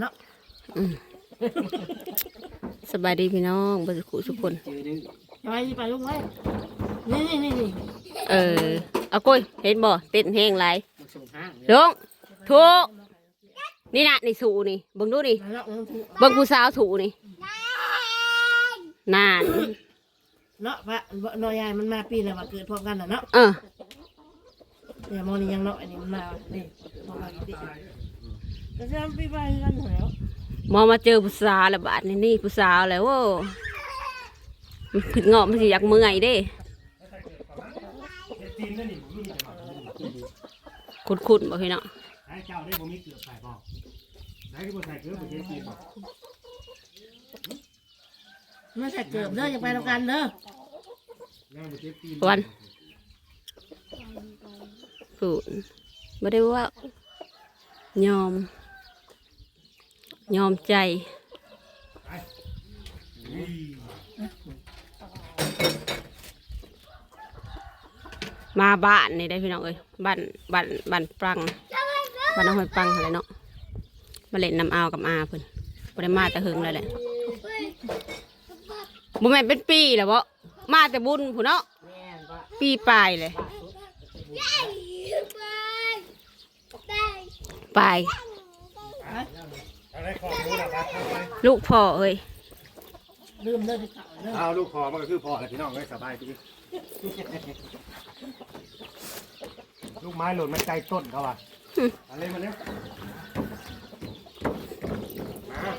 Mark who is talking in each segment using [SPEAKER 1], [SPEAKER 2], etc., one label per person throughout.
[SPEAKER 1] เนาะ
[SPEAKER 2] สบายดีพี่น้องบ่สุขุทุกคน
[SPEAKER 3] เจอดื้อ
[SPEAKER 1] ไปไปลุงไว้นี่นี่นี่นี่
[SPEAKER 2] เออ เอากุ้ยเห็นบ่เต้นแห้งหลาย
[SPEAKER 3] มันส่งห้าง
[SPEAKER 2] ลงถูกนี่นะนี่สูนี่เบิ่งดูนี่
[SPEAKER 1] แล้วเนาะ
[SPEAKER 2] เบิ่งผู้สาวถูนี่นาน
[SPEAKER 1] เนาะพระนอยายมันมาปีแล้วมาเกิดพร้อมกันน่ะเนาะ
[SPEAKER 2] เออ
[SPEAKER 1] เนี่ยมอนี่ยังเนาะอันนี้มันมานี่พร้อมกันดิ ก็จะปีไปกันแล้ว
[SPEAKER 2] หมอมาเจอผู้สาวแล้วบาดนี่นี่ผู้สาวแล้วโว้มันขึ้นเงาะมันสิอยากเมื่อยเด้คุดๆบ่พี่น้อง
[SPEAKER 4] ไอ้เจ้าได้บ่มีเกลือใส่บ่ใส่ก็บ่ใส่เกลือบ่เฮ็ดกินบ่
[SPEAKER 1] ไม่ใช่เกิดเด้อจะไปทำกันเด้อ
[SPEAKER 4] แล้วบ่เจ็บตีน
[SPEAKER 2] วันผูนบ่ได้ว่ายอม ยอมใจมาบ้านนี่ได้พี่น้องเอ้ยบ้านบ้านบ้านปรังบ้านน้องหอยปังอะไรเนาะมาเล่นน้ำอาวกับอาเพิ่นบ่ได้มาแต่หึงแล้วแหละบ่แม่นเป็นปีแล้วบ่มาแต่บุญผู้เนาะ
[SPEAKER 3] แม่นว่า
[SPEAKER 2] ปีปลายเลยปลาย
[SPEAKER 4] อะไรของหนูน่ะครับเข้าไป
[SPEAKER 2] ลูกพ่อเอ้ย
[SPEAKER 1] ลืมเด้อที่เก่าเด้อ
[SPEAKER 4] เอาลูกพอมันก็คือพอแหละพี่น้องเอ้ยสบายดีลูกไม้หล่นมันใกล้ต้นเขาอะเอะไรมาเร็ว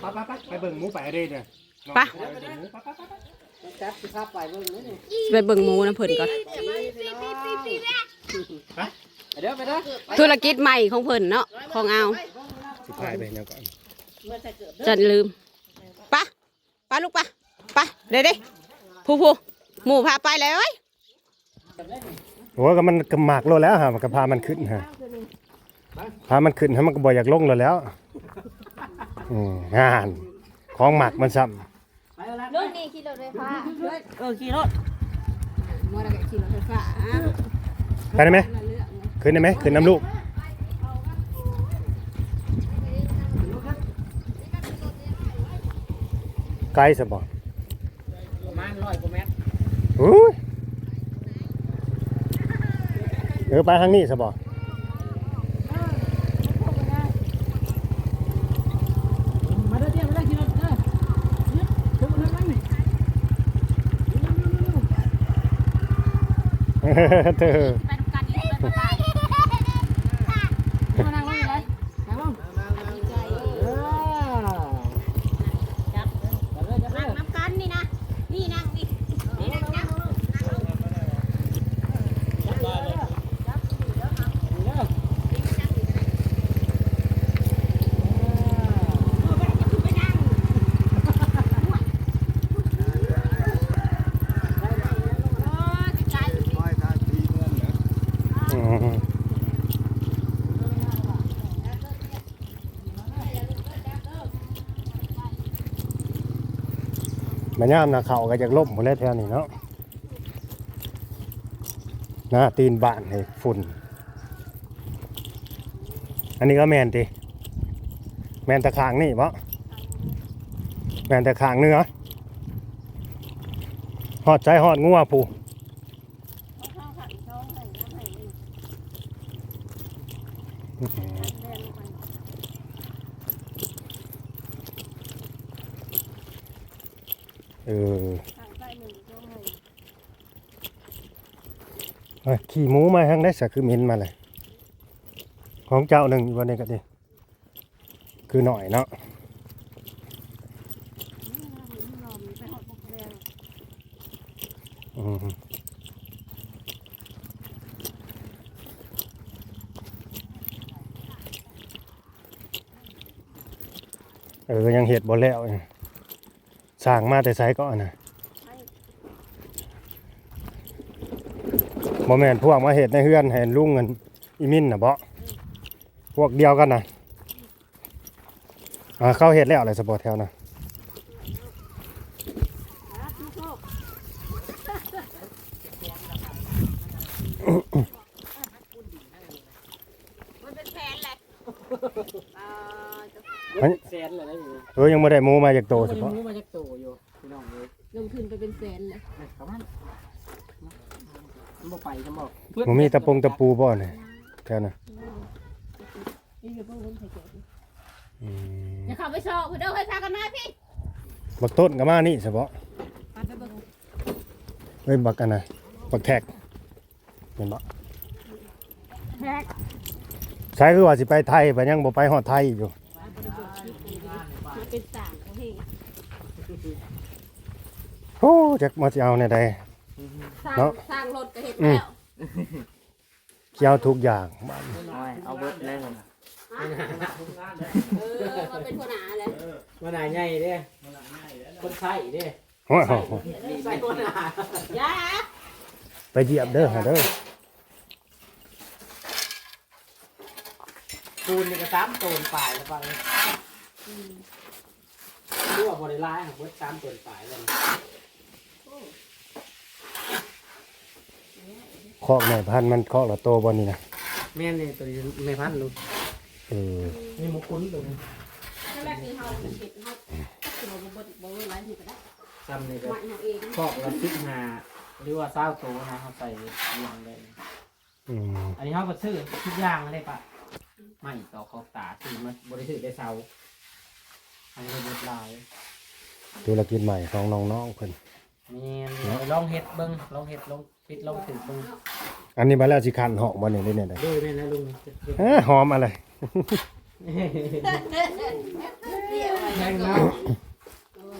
[SPEAKER 4] มาไปไปไปไปเบิ่งหมูไปเด้เนี่ยน้องไปเบิ่งหมูไปไปไปไป
[SPEAKER 3] จับสิพาไปเบิ่งนี่นี่
[SPEAKER 2] ไปเบิ่งหมูน้ำเพิ่นก่อน
[SPEAKER 3] ไปเด้อไปเด้อไป
[SPEAKER 2] ธุรกิจใหม่ของเพิ่นเนาะของเอา
[SPEAKER 4] สิพายไปเนี่ยก่อน
[SPEAKER 2] จันลืมปะปะลูกปะปะเด้เด้ผู้ผู้หมูพาไปเลยเอ้ย
[SPEAKER 4] โอ้ก็มันกระหมากโลแล้วฮะมันก็พามันขึ้นฮะพามันขึ้นให้มันก็บ่อยากลงเลยแล้วอืมงานของหมักมันซ้ำ
[SPEAKER 3] ไปเอาละ
[SPEAKER 2] รถนี่ขี่รถไฟฟ้า
[SPEAKER 1] เออขี่รถ
[SPEAKER 2] มอเตอร์ไซค์ขี่รถไฟฟ้า
[SPEAKER 4] ไปได้ไหมขึ้นได้ไหมขึ้นน้ำลูก ไกลสบอ
[SPEAKER 3] ประมาณ100กว่าเมตร
[SPEAKER 4] อุ้ยเออไปทางนี้สบอ
[SPEAKER 1] มาเด้อเตี้ยมาเด้อขี่รถเด้อถึงมาทางนี้
[SPEAKER 4] เธอ
[SPEAKER 2] ไปทำการนี่ไปไป
[SPEAKER 1] มานั่งไว้เลยนั่งลงเออ
[SPEAKER 2] นั่งน้ำกันนี่นะนี่นั่งนี่นี่นั่งนั่ง
[SPEAKER 4] อืม มันย่ามนะเขาก็จะล่มหมดแล้วแถวนี้เนาะหน้าตีนบ้านให้ฝุ่น อันนี้ก็แมนติแมนตะขางนี่ปะแมนตะขางเนื้อหอดใจหอดงัวผู้เออ เอ้ยขี่หมูมาทางได้สักคือมินมาเลย ของเจ้าหนึ่งวันนี้ก็ดีคือหน่อยเนาะอืมเออ ยังเห็ดบ่แล้วอยู่ สร้างมาแต่ไสก่อนนะบ่แม่นพวกมาเห็ดในเฮือนเห็นลุงเงินอีมินน่ะบ่พวกเดียวกันนะอ่าเข้าเห็ดแล้วอะไรสปอร์ตแถวนะ
[SPEAKER 2] มันเป็นแผนแหละ
[SPEAKER 4] เฮ้ย
[SPEAKER 3] แสนนเลยนะอยู่
[SPEAKER 4] เออยังบ่ได้หมูมาจากโตเฉ
[SPEAKER 3] เฉพาะ
[SPEAKER 4] พาะ
[SPEAKER 3] มูมาจากโตอยู่พี่น้องเลย
[SPEAKER 2] ลงทุนไปเป็นแสนเลย
[SPEAKER 3] ประมาณมันบ่ไปจะบอก
[SPEAKER 4] บ่มีตะปงตะปูบ่เนี่ยแค่นั้น
[SPEAKER 1] นี่คือพวกคนไทยเกิด
[SPEAKER 4] อืม
[SPEAKER 2] อย่าเข้าไปชอบเพื่อนเด้อให้พากันมาพี่
[SPEAKER 4] บักต้นก็มานี่เฉพาะ
[SPEAKER 2] ไปไปเบิ่ง
[SPEAKER 4] เอ้ยบักอันน่ะบักแท็กเห็นบ่
[SPEAKER 2] แท็ก
[SPEAKER 4] ใช้คือว่าสิไปไทยไปยังบ่ไปฮอดไทยอยู่
[SPEAKER 2] มาเป็นสามโอเค
[SPEAKER 4] โอ้จักมาสิเอาแน่ใด
[SPEAKER 2] สร้าง
[SPEAKER 4] เนาะ
[SPEAKER 2] สร้างรถก็เห็น
[SPEAKER 4] อืม
[SPEAKER 2] แล้ว
[SPEAKER 4] เกี่ยวทุกอย่างบ้าน
[SPEAKER 3] เอาเบิดแน่น
[SPEAKER 2] เออมาเป็นหัวหน้าเลย
[SPEAKER 3] มาหนาใหญ่เด้คนไข้เด้
[SPEAKER 4] โอ้โห
[SPEAKER 3] ใส่คนหนา
[SPEAKER 2] อย่า
[SPEAKER 4] ไปเหยียบเด้อหาเด้อ
[SPEAKER 3] ปูนนี่ก็สามโตนปลายแล้วฟังรู้ว่าบริลายของเบิดสามโตนปลายเลย
[SPEAKER 4] คอกแม่พันธุ์มันคอกละโตบ่นี่นะ
[SPEAKER 3] แม่นี่ตัวนี้ไม่พันลูก
[SPEAKER 4] เออ
[SPEAKER 3] นี่มุคุ้นตัวนี้
[SPEAKER 2] ตอนแรกคือเฮาเห็ดเฮาคือเราบ่บ่บ่หลายทีก็ได้
[SPEAKER 3] ซ้ำนี่ก็
[SPEAKER 2] มันเอาเอง
[SPEAKER 3] คอกละสิบห้าหรือว่าเศร้าโตนะเขาใส่รวมเลย
[SPEAKER 4] อืม
[SPEAKER 3] อันนี้เขาก็ซื้อทุกอย่างเลยปะ ไม่ต่อเขาตาซื้อมาบริสุทธิ์ได้เศร้าอันนี้ก็เบิดลาย
[SPEAKER 4] ธุรกิจใหม่ของน้องๆเพิ่น
[SPEAKER 3] นี่ลองเห็ดเบิ้งลองเห็ดลองปิดลองถือเบิ้ง
[SPEAKER 4] อันนี้มาแล้วสิคันหอกบ่นี่ได้เนี่ยได้
[SPEAKER 3] ด้วยแม่นะลุง
[SPEAKER 4] เอ้อหอมอะไร
[SPEAKER 2] เดี๋ยวไว้
[SPEAKER 3] แทงเนาะ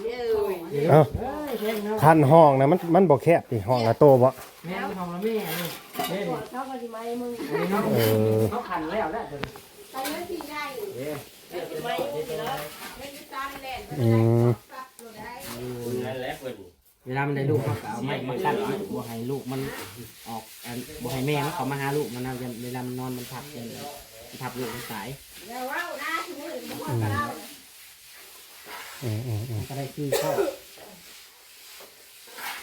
[SPEAKER 2] เดี๋ยว
[SPEAKER 4] เอ้า
[SPEAKER 3] เฮ้ยแทงเนาะ
[SPEAKER 4] คันห้องนะมันมันบ่แคบดิห้องละโตบ่
[SPEAKER 3] แม่ทองละแม่นี่เด่น
[SPEAKER 1] เขาก็จะมาให้มึง
[SPEAKER 3] อันนี้เนาะ
[SPEAKER 4] เออ
[SPEAKER 3] เขาขันแล้วแล้วเดี๋ยว
[SPEAKER 2] ต อนนี้ที่ใหญ่
[SPEAKER 3] เด้อ
[SPEAKER 1] จะมาให้มึงแล้ว
[SPEAKER 2] ไม่ได้ตามแล่น
[SPEAKER 4] อืม
[SPEAKER 2] ซับรถได้
[SPEAKER 3] เวลามันได้ลูกเขาก็เอาไม้มากั้นไว้บ่ให้ลูกมันออกอันบ่ให้แม่มันเขามาหาลูกมันเอาเวลามันนอนมันทับกันมันทับลูกมันตาย
[SPEAKER 2] เดี๋ยวว้าวนะถึงมือบ่ฮอดกับเรา
[SPEAKER 4] อืมอืมอืม
[SPEAKER 3] ก็ได้คือเข้า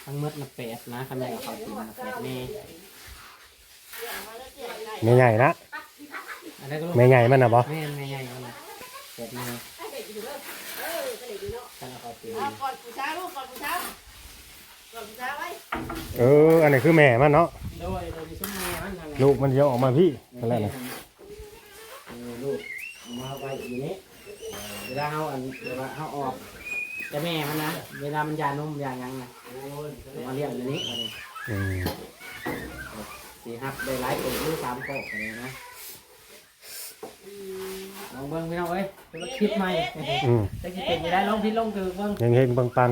[SPEAKER 3] ทั้งหมดนะแปดนะคะแนนเขาจริงนะแปดแม่
[SPEAKER 4] แม่ใหญ่นะ
[SPEAKER 3] อันนี้ก็ลูก
[SPEAKER 4] แม่ใหญ่มันน่ะบ่
[SPEAKER 3] แม่แม่ใหญ่เขานะแปดแม่
[SPEAKER 2] เด็กอยู่เด้อเออก็เด็กอยู่เนาะ
[SPEAKER 3] กันเอาเขาตี
[SPEAKER 1] เอาก่อนผู้เช้าลูกก่อนผู้เช้าก่อนผู้เช้าไว้
[SPEAKER 4] เออ อันนี้คือแม่มันเนาะ
[SPEAKER 3] โดยโดยมีซุ้มแม่มันทาง
[SPEAKER 4] ลูกมันจะออกมาพี่นั่นแหละนะ
[SPEAKER 3] เออลูกเอามาไว้อยู่นี้เวลาเขาอันเวลาเขาออกแต่แม่มันนะเวลามันยานมยายังนะเอามาเลี้ยงอยู่นี้เอาเลย
[SPEAKER 4] อืม
[SPEAKER 3] สี่ฮับได้หลายตัวหรือสามโต๊ะเลยนะ ลองเบิ้งพี่น้องเอ้ยเป็นคลิปใหม่
[SPEAKER 4] อืม
[SPEAKER 3] จะกินเป็นไม่ได้ลองพิดลองถือเบิ้ง
[SPEAKER 4] ยังเฮงปังปัง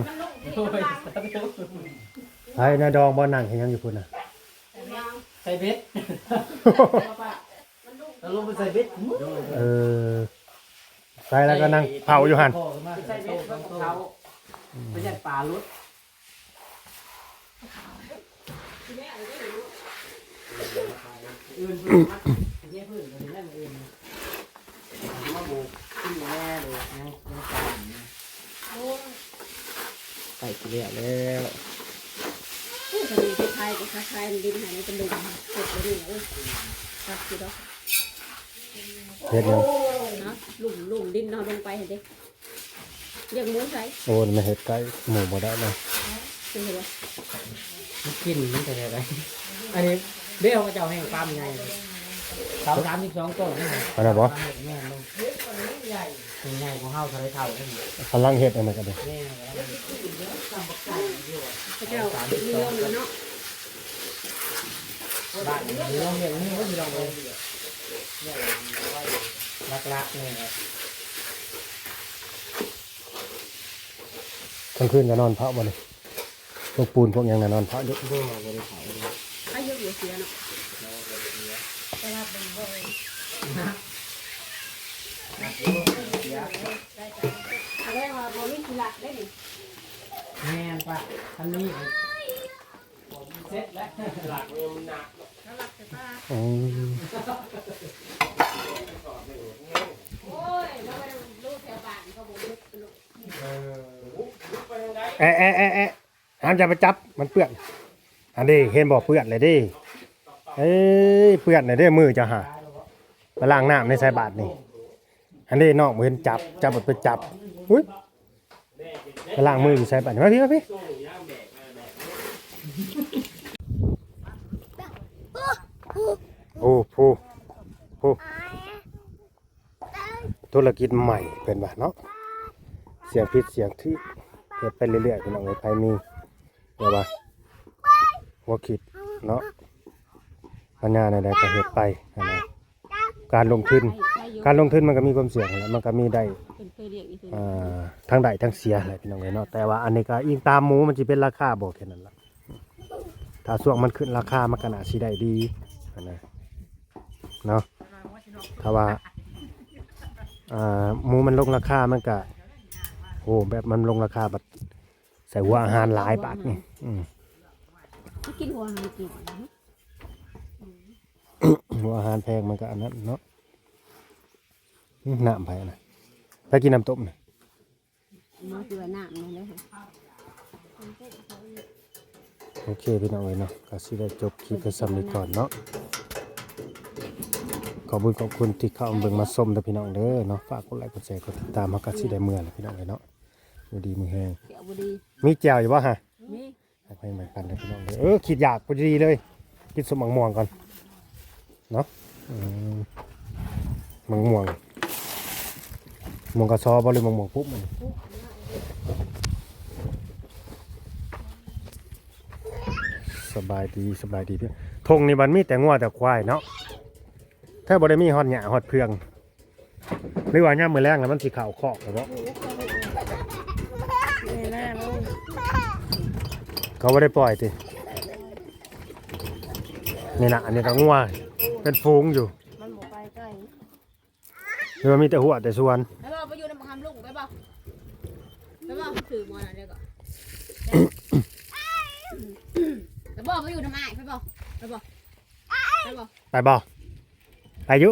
[SPEAKER 3] โอ้ย
[SPEAKER 4] ไอ้นาดองบ่นั่งเฮ็ดหยังอยู่พุ่นน่ะ
[SPEAKER 3] ใส่เบ็ดแล้วลงไปใส่เบ็ด
[SPEAKER 4] เออไปแล้วก็นั่งเผาอยู่หั่น
[SPEAKER 3] ใส่เบ็ดเขาไม่ใช่ปลาลุดอื่นพื้นมัดเยี่ยพื้นเลยนั่นอื่นมาบุกขึ้นแน่เลยยังยังตามใส่ เกลียแล้ว
[SPEAKER 2] ผู้คนนี้ไปไทยก็คลายดินหายในตะลุมเสร็จแล้วนี่เอ้ยครับสิดอก
[SPEAKER 4] เฮ็ดหยัง
[SPEAKER 2] เนาะหลุมหลุมดินนาะลงไปเห็นดิเรียกหมูใส่
[SPEAKER 4] โอ้ยมันเฮ็ดไก่หมูบ่ได้นะ
[SPEAKER 2] คือเห็นบ่
[SPEAKER 3] มันกินมันจะอะไรอันนี้เบี้ยวก็จะเอาแห้งปั๊มไงสามสามสิบสองต้นนี่ไง
[SPEAKER 4] อันนั้นบ่
[SPEAKER 3] แม่ลง ใหญ่ใหญ่ของเฮาทะเลเท่าได้ไหม
[SPEAKER 4] กำลังเฮ็ดอันนั้นก็ได้
[SPEAKER 3] แม่
[SPEAKER 2] พระเจ้าเมืองเนาะ
[SPEAKER 3] บ้านนี้ลองเรียนนี่ก็มีลองเลยรักรักเนี่ย
[SPEAKER 4] กลางคืนก็นอนเผาบ่นี่พวกปูนพวกหยังน่ะนอนเผาอยู่
[SPEAKER 3] ก็บริษัท
[SPEAKER 2] อายุอยู่เสียเนาะอะไรว่าบ่มีกีฬา ได้นี่
[SPEAKER 3] แม่ปะท่านนี้เสร็จแล้วหลักมันหนัก
[SPEAKER 4] อืม
[SPEAKER 2] โอ้ยแล้วไปลูกแถวบ้านเขาบ่ลุกลุก
[SPEAKER 4] แอะแอะแอะแอะห้ามจะไปจับมันเปื้อน อันนี้เห็นบ่เปื้อนเลยดิเอ้ยเปื้อนเลยเด้มือจะหาไปล้างน้ำในสายบาทนี่ อันนี้น้องบ่เห็นจับจับบ่ไปจับอุ้ย ไปล้างมืออยู่ใส่บัดมาพี่มาพี่โอ้ผู้ผู้ธุรกิจใหม่เป็นว่าเนาะเสียงพิษเสียงที่เฮ็ดไปเรื่อยๆพี่น้องเอ้ยไผมีเดี๋ยวว่าหัวคิดเนาะปัญญาใดก็เฮ็ดไปนะการลงทุน การลงทุนมันก็มีความเสี่ยงแหละมันก็มีได้
[SPEAKER 2] เป็นเคยเรียกอีกที
[SPEAKER 4] อ่าทั้งได้ทั้งเสียแหละพี่น้องเอ้ยเนาะแต่ว่าอันนี้ก็อิงตามหมูมันสิเป็นราคาบ่แค่นั้นล่ะถ้าช่วงมันขึ้นราคามันก็น่าสิได้ดีอันนะเนาะถ้าว่าอ่าหมูมันลงราคามันก็โอ้แบบมันลงราคาแบบใส่หัวอาหารหลายบาทนี่อืม
[SPEAKER 2] กินหัวหายกิน
[SPEAKER 4] หัวอาหารแพงมันก็อันนั้นเนาะอืม น้ำไปนะไปกินน้ำต้มนะ
[SPEAKER 2] มาคือว่าน้ำนั่นเลยค่ะ
[SPEAKER 4] โอเคพี่น้องเอ้ยเนาะก็สิได้จบคลิปไปซ้ำนี้ก่อนเนาะขอบคุณขอบคุณที่เข้ามาเบิ่งมาชมเด้อพี่น้องเด้อเนาะฝากกดไลค์กดแชร์กดติดตามเฮาก็สิได้เมื่อแล้วพี่น้องเอ้ยเนาะอยู่ดีมือแฮง
[SPEAKER 2] เสียวบุดี
[SPEAKER 4] มีแจ่วอยู่บ่ฮะ
[SPEAKER 2] นี่
[SPEAKER 4] ให้ไปเหมือนกันเด้อพี่น้องเด้อเออคิดอยากพอดีเลยกินสมมังม่วงก่อนเนาะอืมมังม่วง ม่วงกระซอบ่หรือมังม่วงปุ๊บมันสบายดีสบายดีพี่ทงนี่มันมีแต่งัวแต่ควายเนาะถ้าบ่ได้มีฮอดหญ้าฮอดเพืองหรือว่าย่ามมื้อแรงแล้วมันสิเข้าคอกแล้วบ่
[SPEAKER 1] นี่หน้าลูก
[SPEAKER 4] เขาบ่ได้ปล่อยตินี่น่ะอันนี้ก็งัวเป็นฝูงอยู่
[SPEAKER 1] มันบอกไปใกล้
[SPEAKER 4] หรือว่ามีแต่หัวแต่ส่วน
[SPEAKER 2] ไปบอกไปอยู่ในบังคับลุงไปบอกไปบอกถือมอนะเดี๋ยวก่อนไป บอกไปอยู่ทำไมไปบอกไปบอกไปบอก
[SPEAKER 4] ไปบ่ไปอยุ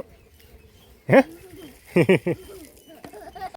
[SPEAKER 4] เฮ้